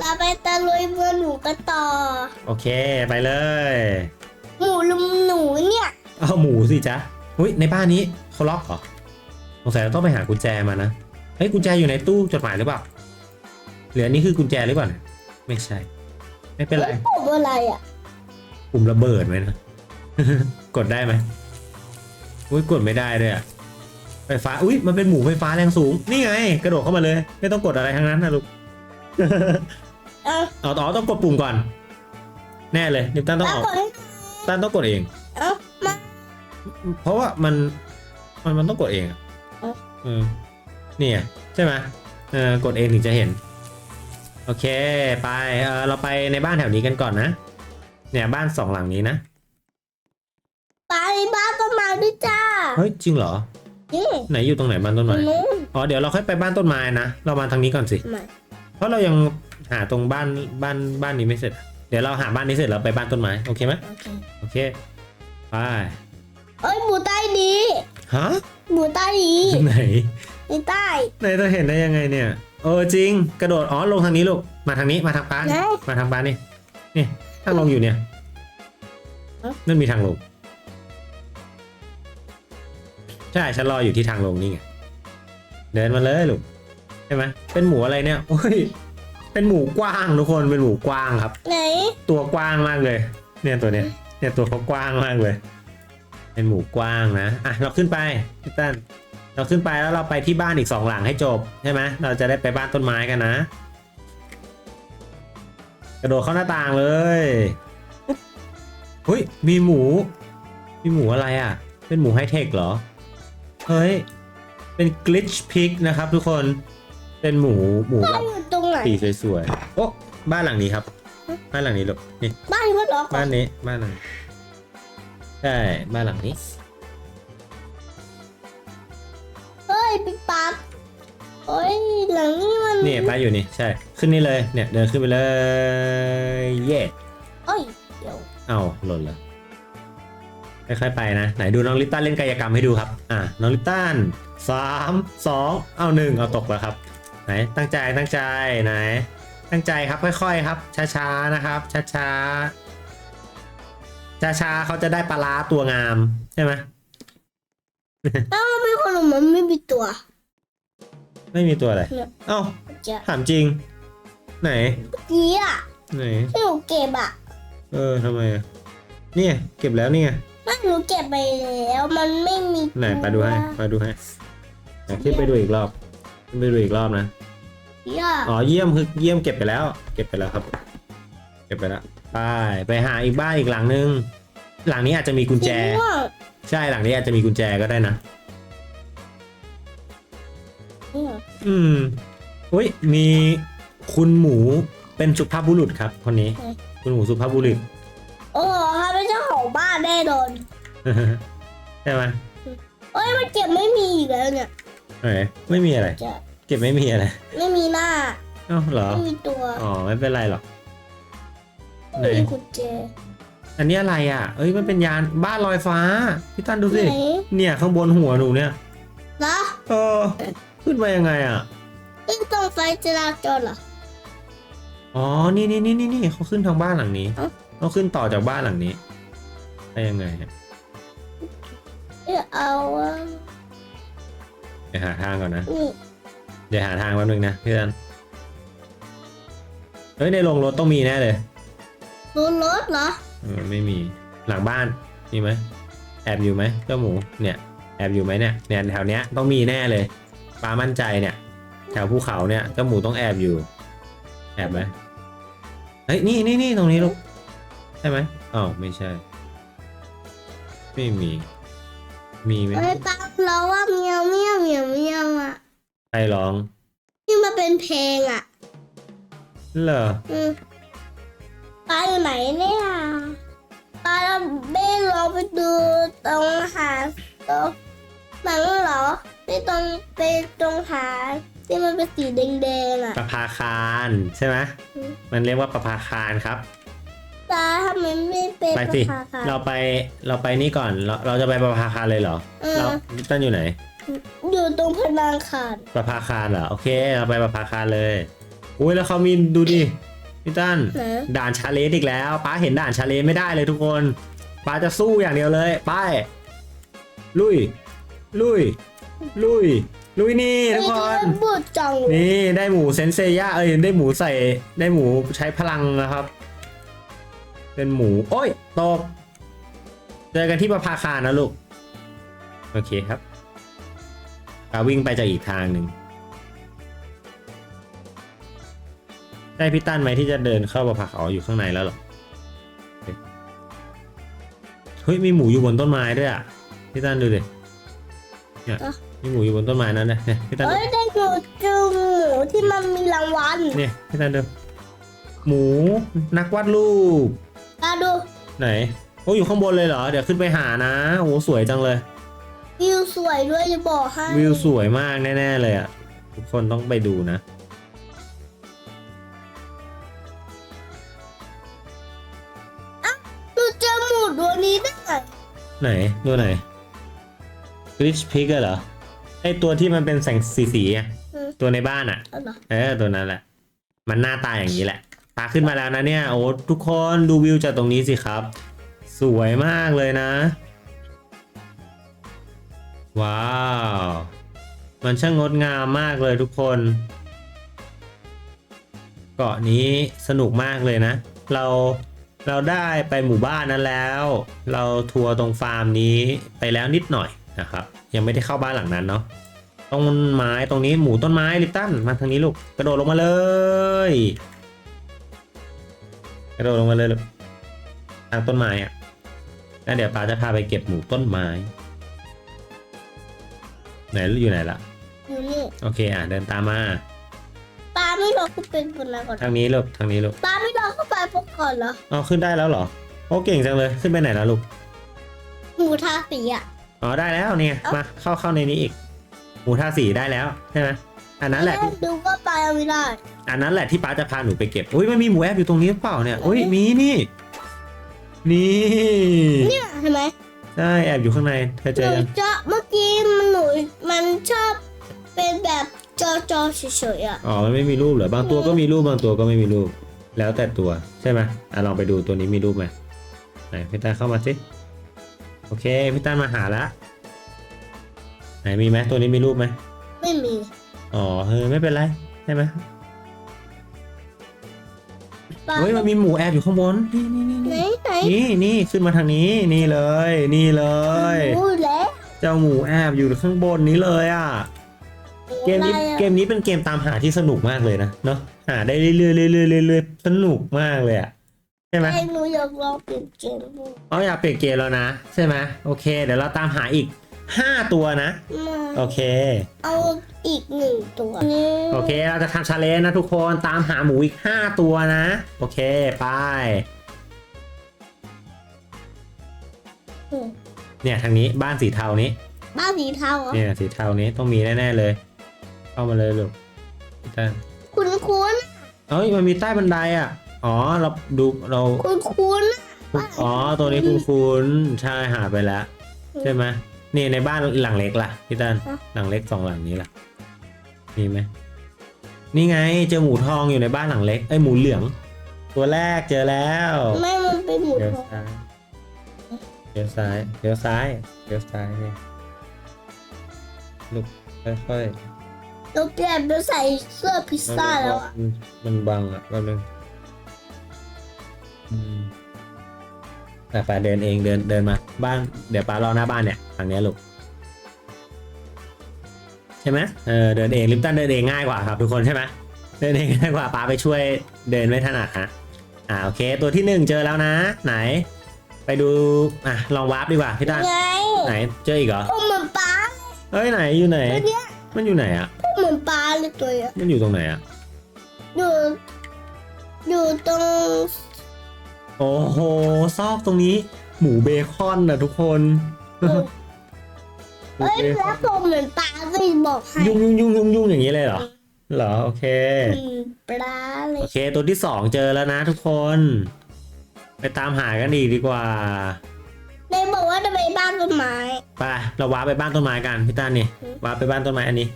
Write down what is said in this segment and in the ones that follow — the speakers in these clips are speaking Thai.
เราไปตะลุยเมืองหนูกันต่อ โอเคไปเลยหมูลุมหนูเนี่ยเอาหมูสิจ๊ะอุ้ยในบ้านนี้เขาล็อกเหรอสงสัยเราต้องไปหากุญแจมานะเฮ้ยกุญแจอยู่ในตู้จดหมายหรือเปล่าเหลือนี่คือกุญแจหรือเปล่าเนี่ยไม่ใช่ ไม่เป็นไรผมอะไรอะปุ่มระเบิดไหมนะกดได้ไหมอุ้ยกดไม่ได้ด้วยอะไฟฟ้าอุ้ยมันเป็นหมูไฟฟ้าแรงสูง นี่ไง กระโดดเข้ามาเลย ไม่ต้องกดอะไรทั้งนั้นนะลูก เอาเอาต่อต้องกดปุ่มก่อน แน่เลยนิวตันต้องแล้วออกก่อนให้ตันต้องกดเอง เอามาเพราะว่ามันมันมันต้องกดเองอะเอ้าเออนี่ไงใช่ไหมเออกดเองถึงจะเห็น โอเคไปเออเราไปในบ้านแถวนี้กันก่อนนะ เนี่ยบ้านสองหลังนี้นะไปบ้านต้นไม้ด้วยจ้าเฮ้ยจริงเหรอ นี่ไหนอยู่ตรงไหนบ้านต้นตรไม้งนู้นอ๋อเดี๋ยวเราค่อยไปบ้านต้นไม้นะ เรามาทางนี้ก่อนสิ ไม่ เพราะเรายังหาตรงบ้านบ้านบ้านนี้ไม่เสร็จ เดี๋ยวเราหาบ้านนี้เสร็จเราไปบ้านต้นไม้โอเคไหมโอเคโอเคไปเอ้ยหมูใต้ดีฮะหมูใต้ดีไหนในใต้ไหนเราเห็นได้ยังไงเนี่ยเออจริงกระโดดอ๋อลงทางนี้ลูกมาทางนี้มาทางป้าไหนมาทางป้านี่นี่ทางลงอยู่เนี่ยเอ้านั่นมีทางลงใช่ฉันรออยู่ที่ทางลงนี่ไงเดินมาเลยลูก ใช่ไหมเป็นหมูอะไรเนี่ยโอ้ยเป็นหมูกว้างทุกคนเป็นหมูกว้างครับ ไหน ตัวกว้างมากเลย เนี่ยตัวเนี้ยเนี่ยตัวเขากว้างมากเลย เป็นหมูกว้างนะอะเราขึ้นไปพี่ตั้นเราขึ้นไปแล้วเราไปที่บ้านอีกสองหลังให้จบใช่ไหมเราจะได้ไปบ้านต้นไม้กันนะ กระโดดเข้าหน้าต่างเลยเฮ้ยมีหมู มีหมูอะไรอะ เป็นหมูไฮเทคเหรอ เฮ้ย เป็นกลิชพิกนะครับทุกคน เป็นหมูหมูแบบ้านบอยู่ตรงไหน สีสวยๆโอ้บ้านหลังนี้ครับ บ้านหลังนี้ลูกนี่บ้านมันล็อกบ้านนี้บ้านหลังใช่บ้านหลังนี้ เฮ้ยปิ๊กปั๊บเฮ้ยหลังนี้มันนี่ป้าอยู่นี่ใช่ ขึ้นนี่เลยเนี่ยเดินขึ้นไปเลยเย่เอ้ยเดี๋ยวเอาหล่นแล้วค่อยๆไปนะ ไหนดูน้องลิปตันเล่นกายกรรมให้ดูครับ อะน้องลิปตันสามสองเอาหนึ่งเอาตกแล้วครับ ไหนตั้งใจตั้งใจไหน ตั้งใจครับค่อยๆครับ ช้าๆนะครับ ช้าๆช้าๆเขาจะได้ปลาร้าตัวงามใช่ไหมถ้ามันไม่คนมันไม่มีตัว ไม่มีตัวอะไรเนี่ยเอ้าจะถามจริง ไหนเมื่อกี้อะไหนที่หนูเก็บอะเออทำไมอะเนี่ยเก็บแล้วเนี่ยไม่หนูเก็บไปแล้วมันไม่มีไหนไปดูให้ไปดูให้ไหนขึ้นไปดูอีกรอบขึ้น ไปดูอีกรอบนะย่าอ๋อเยี่ยมคือเยี่ยมเก็บไปแล้ว เก็บไปแล้วครับ เก็บไปแล้วไปไปหาอีกบ้านอีกหลังนึง หลังนี้อาจจะมีกุญแจสีม่วงใช่หลังนี้อาจจะมีกุญแจก็ได้นะเนี่ยอืมอุ้ยมีคุณหมูเป็นสุภาพบุรุษครับคนนี้ คุณหมูสุภาพบุรุษ โอ้โหเขาเป็นเจ้าของบ้านแน่นอนใช่ไหมเอ้ยมันเก็บไม่มีอีกแล้วเนี่ย ไหนไม่มีอะไร จะเก็บไม่มีอะไรไม่มีหน้า เอ้าเหรอ ไม่มีตัวอ๋อไม่เป็นไรหรอกไหนไม่มีกุญแจอันนี้อะไรอะ เอ้ยมันเป็นยานบ้านลอยฟ้าพี่ตันดูสิไหนเนี่ยข้างบนหัวหนูเนี่ย นะเออ ขึ้นไปยังไงอะ นี่ตรงไฟจราจรเหรอ อ๋อ นี่นี่นี่นี่นี่เขาขึ้นทางบ้านหลังนี้เอ้า เขาขึ้นต่อจากบ้านหลังนี้ได้ยังไงเนี่ยเอ้ยเอาอะเดี๋ยวหาทางก่อนนะ นี่เดี๋ยวหาทางแป๊บนึงนะพี่ตันเฮ้ยในโรงรถต้องมีแน่เลยรถรถเหรอเออไม่มีหลังบ้านมีไหมแอบอยู่ไหมเจ้าหมูเนี่ยแอบอยู่ไหมเนี่ยเนี่ยแถวเนี้ยต้องมีแน่เลยปามั่นใจเนี่ย แถวภูเขาเนี่ยเจ้าหมูต้องแอบอยู่ แอบไหมเฮ้ยนี่นี่นี่ตรงนี้ลูกใช่ไหมอ๋อไม่ใช่ ไม่มี มีไหมเอ้ยตา มเราว่าเมียวเมียวเมียวเมียวอะใครร้องที่มันเป็นเพลงอะเหรออืมปลาอยู่ไหนเนี่ยปลาเราเบ้ลองไปดูตรงหาตรงหนังเหรอไม่ตรงไปตรงหาที่มันเป็นสีแดงๆอะประภาคารใช่ไหมอืม มันเรียกว่าประภาคารครับ ตาทำไมไม่เป็นไปสิราคาเราไป เราไปนี่ก่อน เราเราจะไปประภาคารเลยเหรอ เออเราตั้นอยู่ไหน อยู่ตรงพนังคารประภาคารเหรอ โอเค เราไปประภาคารเลย อุ้ยแล้วเขามีดูดิพี่ตั้นไหนด่านชาเลนจ์อีกแล้ว ป้าเห็นด่านชาเลนจ์ไม่ได้เลยทุกคน ป้าจะสู้อย่างเดียวเลยไปลุย ลุย ลุย ลุยนี่ทุกคนไม่ได้บูดจังนี่ได้หมูเซนเซย่าเอ้ยได้หมูใส่ได้หมูใช้พลังนะครับ เป็นหมู โอ้ยตกเจอกันที่ประภาคารนะลูก โอเคครับกาวิ่งไปจากอีกทางหนึ่งได้พี่ตั้นไหมที่จะเดินเข้าประภาเขาอยู่ข้างในแล้วเหรอเฮ้ยมีหมูอยู่บนต้นไม้ด้วยอะพี่ตั้นดูดิเนี่ยมีหมูอยู่บนต้นไม้นั่นนะเนี่ยพี่ตั้นดูเอ้ยได้หนูเจอหมูที่มันมีรางวัลเนี่ยพี่ตันเดิมหมูนักวาดรูปตาดู ไหนโอ้อยู่ข้างบนเลยเหรอ เดี๋ยวขึ้นไปหานะโอ้สวยจังเลย วิวสวยด้วยจะบอกให้วิวสวยมากแน่ ๆ เลยอะ ทุกคนต้องไปดูนะ หนูเจอหมูตัวนี้ได้ไงไหนตัวไหน Rich Pig เหรอไอตัวที่มันเป็นแสงสีสีๆอะอืมตัวในบ้านอะ เอาเหรอ เออตัวนั้นแหละ มันหน้าตาอย่างนี้แหละ ตาขึ้นมาแล้วนะเนี่ยโอ้ทุกคนดูวิวจากตรงนี้สิครับ สวยมากเลยนะ ว้าว มันช่างงดงามมากเลยทุกคน เกาะนี้สนุกมากเลยนะ เราเราได้ไปหมู่บ้านนั้นแล้ว เราทัวร์ตรงฟาร์มนี้ไปแล้วนิดหน่อยนะครับ ยังไม่ได้เข้าบ้านหลังนั้นเนาะต้นไม้ตรงนี้หมูต้นไม้ลิปตันมาทางนี้ลูกกระโดดลงมาเลย กระโดดลงมาเลยลูกทางต้นไม้อะแล้วเดี๋ยวป้าจะพาไปเก็บหมูต้นไม้ ไหนอยู่ไหนละอยู่นี่โอเคอะเดินตามมาปลาไม่รอเข้าไปบนนั้นก่อนทางนี้ลูกทางนี้ลูกปลาไม่รอเข้าไปพวกก่อนเหรออ๋อขึ้นได้แล้วเหรอโอ้เก่งจังเลยขึ้นไปไหนแล้วลูกหมูทาสีอะอ๋อได้แล้วเนี่ยเอ้ามาเข้าเข้าในนี้อีกหมูทาสีได้แล้วใช่ไหม อันนั้นแหละที่ดูว่าปลายังไม่ได้ อันนั้นแหละที่ป้าจะพาหนูไปเก็บอุ้ยมันมีหมูแอบอยู่ตรงนี้หรือเปล่าเนี่ยอุ้ยมีนี่ นี่เนี่ยเห็นไหมใช่แอบอยู่ข้างในเธอเจหอนูยังจะเมื่อกี้มันหนูมันชอบเป็นแบบจอจอๆเฉยๆอะอ๋อมันไม่มีรูปเหรอบางตัวก็มีรูปบางตัวก็ไม่มีรูป แล้วแต่ตัวใช่ไหมอะลองไปดูตัวนี้มีรูปไหมไหนพี่ตาเข้ามาสิโอเคพี่ตามาหาละไหนมีไหมตัวนี้มีรูปไหมไม่มี อ๋อเฮ้ยไม่เป็นไรใช่ไหมปลาเฮ้ยมันมีหมูแอบอยู่ข้างบนนี่นี่นี่ไหนนี่ไหนนี่นี่ขึ้นมาทางนี้นี่เลย นี่เลยรู้แล้วเจ้าหมูแอบอยู่ข้างบนนี้เลยอะเกมนี้อะไรอะเกมนี้เป็นเกมตามหาที่สนุกมากเลยนะเนาะหาได้เรื่อยๆเรื่อยๆเรื่อยๆสนุกมากเลยอะใช่ไหม ไอ้หนูอยากลองเปลี่ยนเกมดูอ๋ออยากเปลี่ยนเกมแล้วนะ ใช่ไหมโอเค เดี๋ยวเราตามหาอีก 5ตัวนะมาโอเค เอาอีกหนึ่งตัวนี่โอเค เราจะทำชาเลนจ์นะทุกคนตามหาหมูอีก5ตัวนะ โอเค ไป เนี่ยทางนี้บ้านสีเทานี้ บ้าสีเทาเหรอเนี่ยสีเทานี้ต้องมีแน่ๆเลย เข้ามาเลยลูกใช่คุณคุณเอ้ยมันมีใต้บันไดอะ อ๋อเราดูเราคุณคุณอ๋อตัวนี้คุณคุณใช่หาไปแล้ว ใช่ไหม นี่ในบ้านหลังเล็กล่ะพี่ตันหลังเล็กสองหลังนี้ล่ะ มีไหมนี่ไงเจอหมูทองอยู่ในบ้านหลังเล็กไอ้ยหมูเหลือง ตัวแรกเจอแล้วไม่มันเป็นหมูเดี๋ยวทองซ้ายเดี๋ยวซ้ายเดี๋ยวซ้ายเดี๋ยวซ้ายเนี่ยลูกค่อยเราเปลี่ยนไปใส่เสื้อพิซๆซ่าแล้วอะมันมันบังอะแป๊บนึง แต่ป้าเดินเองเดินเดินมาบ้านเดี๋ยวป้ารอหน้าบ้านเนี่ยทางเนี้ยลูกใช่ไหมเออเดินเองลิปตันเดินเองง่ายกว่าครับทุกคนใช่ไหมเดินเองง่ายกว่าป้าไปช่วยเดินไม่ถนัดฮะอ่าโอเค ตัวที่หนึ่งเจอแล้วนะ ไหน ไปดูอะลองวาร์ปดีกว่าพี่ตันไงไหนเจออีกเหรอพวกเหมือนปลาเอ้ยไหนอยู่ไหนตัวเนี้ยมันอยู่ไหนอะพวกเหมือนปลาเลยตัวเนี้ยมันอยู่ตรงไหนอะอยู่อยู่ตรง โอ้โห ซอกตรงนี้ หมูเบคอนนะทุกคนหมูเอ้ยเบคแล้อวนผมเหมือนปลาเลยบอกให้ยุ่งยุ่งยุ่งยุ่งยุ่งอย่างนี้เลยเหรอเหรอโอเคอืมปลาเลโอยเค ตัวที่สองเจอแล้วนะทุกคน ไปตามหากันอีกดีกว่าในบอกว่าจะไปบ้านต้นไม้ไปเราว้าร์ปไปบ้านต้นไม้กันพี่ต้านนี่อืมว้าร์ปไปบ้านต้นไม้อันนี้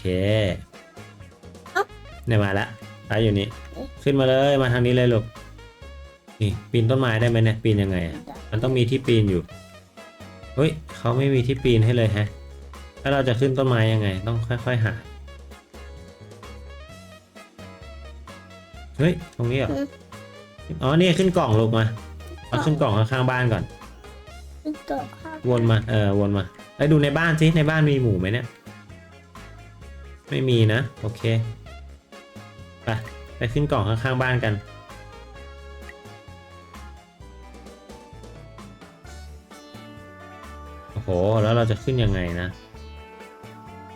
เค เนี่ยมาแล้วป้าอยู่นี่ ขึ้นมาเลยมาทางนี้เลยลูกนี่ปีนต้นไม้ได้ไหมเนี่ยปีนยังไงอะมันต้องมีที่ปีนอยู่เฮ้ยเขาไม่มีที่ปีนให้เลยแฮะแล้วเราจะขึ้นต้นไม้ยังไง ต้องค่อย ๆ หาเฮ้ยตรงนี้เหรออ๋อนี่ขึ้นกล่องลูกมาเอาขึ้นกล่องข้างๆบ้านก่อนขึ้นต่อข้างวนมาเออวนมาไปดูในบ้านสิในบ้านมีหมูไหมเนี่ย ไม่มีนะ โอเค ไปไปขึ้นกล่องข้างๆบ้านกันโอ้โหแล้วเราจะขึ้นยังไงนะ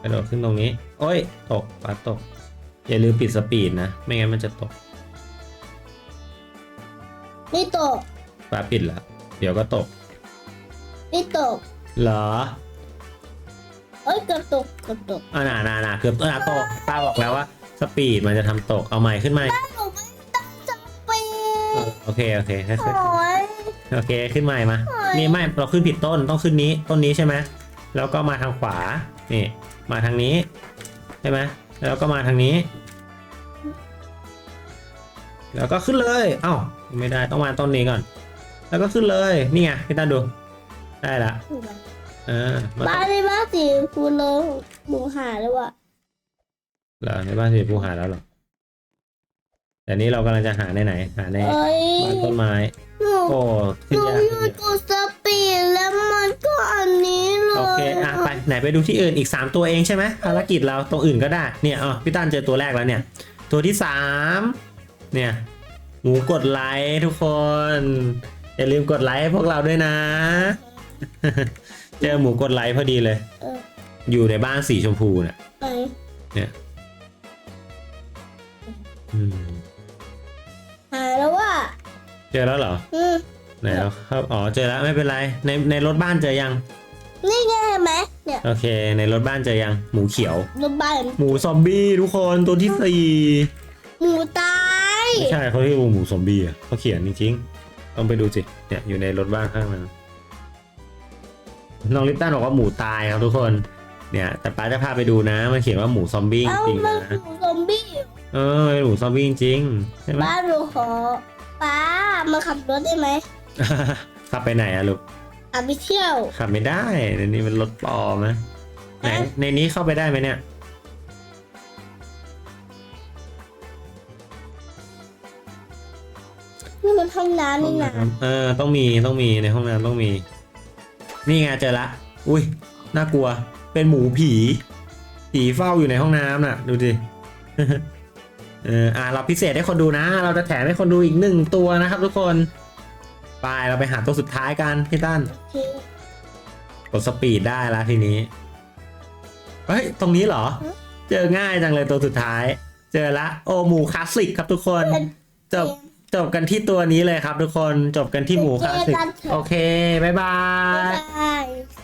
กระโดดขึ้นตรงนี้ โอ้ย ตกปลาตก อย่าลืมปิดสปีดนะ ไม่งั้นมันจะตกไม่ตกปลาปิดแล้วเดี๋ยวก็ตกไม่ตกเหรอเอ้ยกระตกกระตกอ่าน่าน่าน่าเกือบเออตกป้าบอกแล้วว่า สปีดมันจะทำตกเอาใหม่ขึ้นมาหนูไม่ตั้งใจไปโอเคโอเคค่อยโอ้ย ๆโอเคขึ้นใหม่มาโอ้ย นี่ไม่เราขึ้นผิดต้นต้องขึ้นนี้ต้นนี้ใช่ไหมแล้วก็มาทางขวานี่มาทางนี้ใช่ไหมแล้วก็มาทางนี้ แล้วก็ขึ้นเลยเอ้าไม่ได้ต้องมาต้นนี้ก่อน แล้วก็ขึ้นเลยนี่ไงพี่ตาดูได้ละเออมาบ้านในบ้านสีชมพูเลยหมูหาแล้วว่ะ เหรอในบ้านสีชมพูหาแล้วเหรอแต่นี้เรากำลังจะหาในไหน หาในเอ้ยบ้านต้นไม้ หนูโอ้หขึ้นนูยากอขึ้ยู่นยากกดสปีดแล้วมันก็อันนี้เลยโอเคอะไปไหนไปดูที่อื่นอีก 3 ตัวเองใช่ไหมภารกิจเราตรงอื่นก็ได้เนี่ยอ๋อพี่ตั้นเจอตัวแรกแล้วเนี่ย ตัวที่ 3 เนี่ยหมูกดไลค์ทุกคน อย่าลืมกดไลค์ให้พวกเราด้วยนะ เจอหมูกดไลค์พอดีเลย เอออยู่ในบ้านสีชมพูเนี่ยไป อืมหาแล้วว่ะเจอแล้วเหรอ อืมไหนแล้วครับ อ๋อ เจอแล้วไม่เป็นไร ในในรถบ้านเจอยัง นี่ไงเห็นไหมเนี่ยโอเค ในรถบ้านเจอยัง หมูเขียว รถบ้านหมูซอมบี้ทุกคนตัวที่สี่หมูตายไม่ใช่เขาเรียกว่าหมูซอมบี้อะเขาเขียนจริงๆต้องไปดูสิ เนี่ยอยู่ในรถบ้านข้างนั้นน้องลิปตันบอกว่าหมูตายครับทุกคน เนี่ย แต่ป้าจะพาไปดูนะ มันเขียนว่าหมูซอมบี้จเอ้าริงๆมันนะ หมูซอมบี้ เออเป็นหมูซอมบี้จริงๆใช่ไหมบ้านหนูขอป้ามาขับรถได้ไหมขับไปไหนอะลูกขับไปเที่ยวขับไม่ได้ในนี้มันรถปลอมนะไหนในนี้เข้าไปได้ไหมเนี่ยนี่มันห้องน้ำนี่นะเออต้องมีต้องมีในห้องน้ำต้องมี นี่ไงเจอละ อุ้ยน่ากลัว เป็นหมูผี ผีเฝ้าอยู่ในห้องน้ำน่ะ ดูดิ เอออะเราพิเศษให้คนดูนะ เราจะแถมให้คนดูอีกหนึ่งตัวนะครับ ทุกคนไปเราไปหาตัวสุดท้ายกันพี่ตั้นโอเคกดสปีดได้ละทีนี้เฮ้ยตรงนี้เหรอ เจอง่ายจังเลยตัวสุดท้าย เจอละโอหมูคลาสสิกครับทุกคนจบจบกันที่ตัวนี้เลยครับทุกคนจบกันที่หมูคลาสสิกโอเคบ๊ายบาบ๊ายยบาย